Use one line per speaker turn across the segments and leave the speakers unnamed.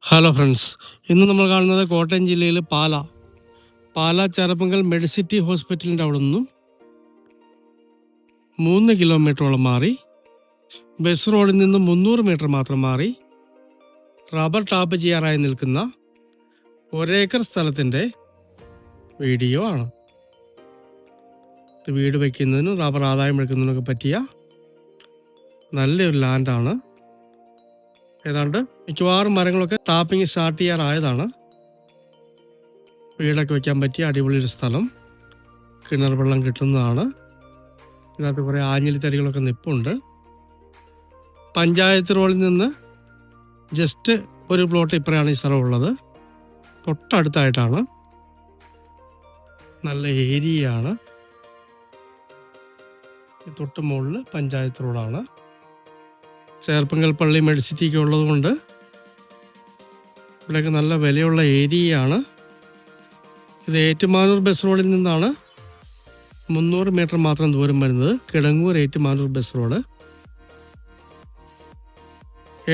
Hello friends ഇന്ന് നമ്മൾ കാണുന്നത് കോട്ടയം ജില്ലയിൽ പാല. പാല ചെറുപ്പങ്കൽ മെഡിസിറ്റി ഹോസ്പിറ്റലിന്റെ അവിടെ നിന്നും മൂന്ന് കിലോമീറ്ററോളം മാറി ബസ് റോഡിൽ നിന്ന് മുന്നൂറ് മീറ്റർ മാത്രം മാറി റബ്ബർ ടാപ്പ് ചെയ്യാറായി നിൽക്കുന്ന ഒരേക്കർ സ്ഥലത്തിന്റെ വീഡിയോ ആണ്. വീട് വയ്ക്കുന്നതിനും റബ്ബർ ആദായം എടുക്കുന്നതിനൊക്കെ പറ്റിയ നല്ലൊരു ലാൻഡാണ്. ഏതാണ്ട് മിക്കവാറും മരങ്ങളൊക്കെ ടാപ്പിംഗ് സ്റ്റാർട്ട് ചെയ്യാറായതാണ്. വീടൊക്കെ വെക്കാൻ പറ്റിയ അടിപൊളി ഒരു സ്ഥലം. കിണർ വെള്ളം കിട്ടുന്നതാണ്. ഇതിനകത്ത് കുറേ ആഞ്ഞിലി തടികളൊക്കെ നിപ്പുണ്ട്. പഞ്ചായത്ത് റോഡിൽ നിന്ന് ജസ്റ്റ് ഒരു പ്ലോട്ട് ഇപ്പറയാണ് ഈ സ്ഥലം ഉള്ളത്. തൊട്ടടുത്തായിട്ടാണ്. നല്ല ഏരിയയാണ്. തൊട്ട് മുകളിൽ പഞ്ചായത്ത് റോഡാണ്. ചേർപ്പങ്കൽ പള്ളി മെഡിസിറ്റിക്ക് ഉള്ളതുകൊണ്ട് ഇവിടെയൊക്കെ നല്ല വിലയുള്ള ഏരിയയാണ്. ഇത് ഏറ്റുമാനൂർ ബസ് റോഡിൽ നിന്നാണ് മുന്നൂറ് മീറ്റർ മാത്രം ദൂരം വരുന്നത്. Kidangoor Ettumanoor bus road.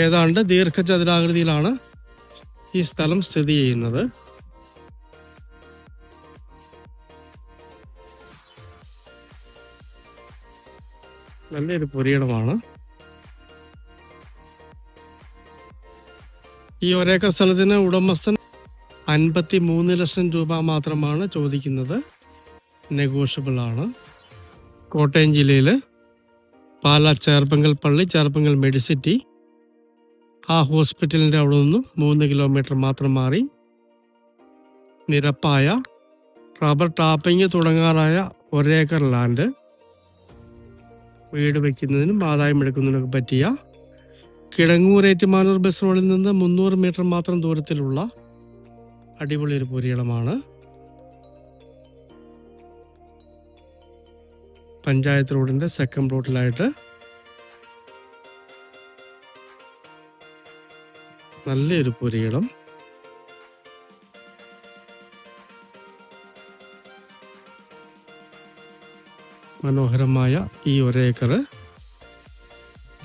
ഏതാണ്ട് ദീർഘചതുരാകൃതിയിലാണ് ഈ സ്ഥലം സ്ഥിതി ചെയ്യുന്നത്. നല്ലൊരു പുരയിടമാണ്. ഈ ഒരേക്കർ സ്ഥലത്തിന് ഉടമസ്ഥൻ അൻപത്തി മൂന്ന് ലക്ഷം രൂപ മാത്രമാണ് ചോദിക്കുന്നത്. നെഗോഷ്യബിൾ ആണ്. കോട്ടയം ജില്ലയിൽ പാല ചേർപ്പങ്കൽ പള്ളി ചേർപ്പങ്കൽ മെഡിസിറ്റി. ആ ഹോസ്പിറ്റലിന്റെ അവിടെ നിന്നും മൂന്ന് കിലോമീറ്റർ മാത്രം മാറി. നിരപ്പായ റബ്ബർ ടാപ്പിംഗ് തുടങ്ങാറായ ഒരേക്കർ ലാൻഡ് വീട് വയ്ക്കുന്നതിനും ആദായം എടുക്കുന്നതിനൊക്കെ പറ്റിയ കിടങ്ങൂർ ഏറ്റുമാനൂർ ബസ് റോഡിൽ നിന്ന് മുന്നൂറ് മീറ്റർ മാത്രം ദൂരത്തിലുള്ള അടിപൊളി ഒരു പുരിയിടമാണ്. പഞ്ചായത്ത് റോഡിന്റെ സെക്കൻഡ് പ്ലോട്ടിലായിട്ട് നല്ലൊരു പുരിയിടം. മനോഹരമായ ഈ ഒരേക്കറ്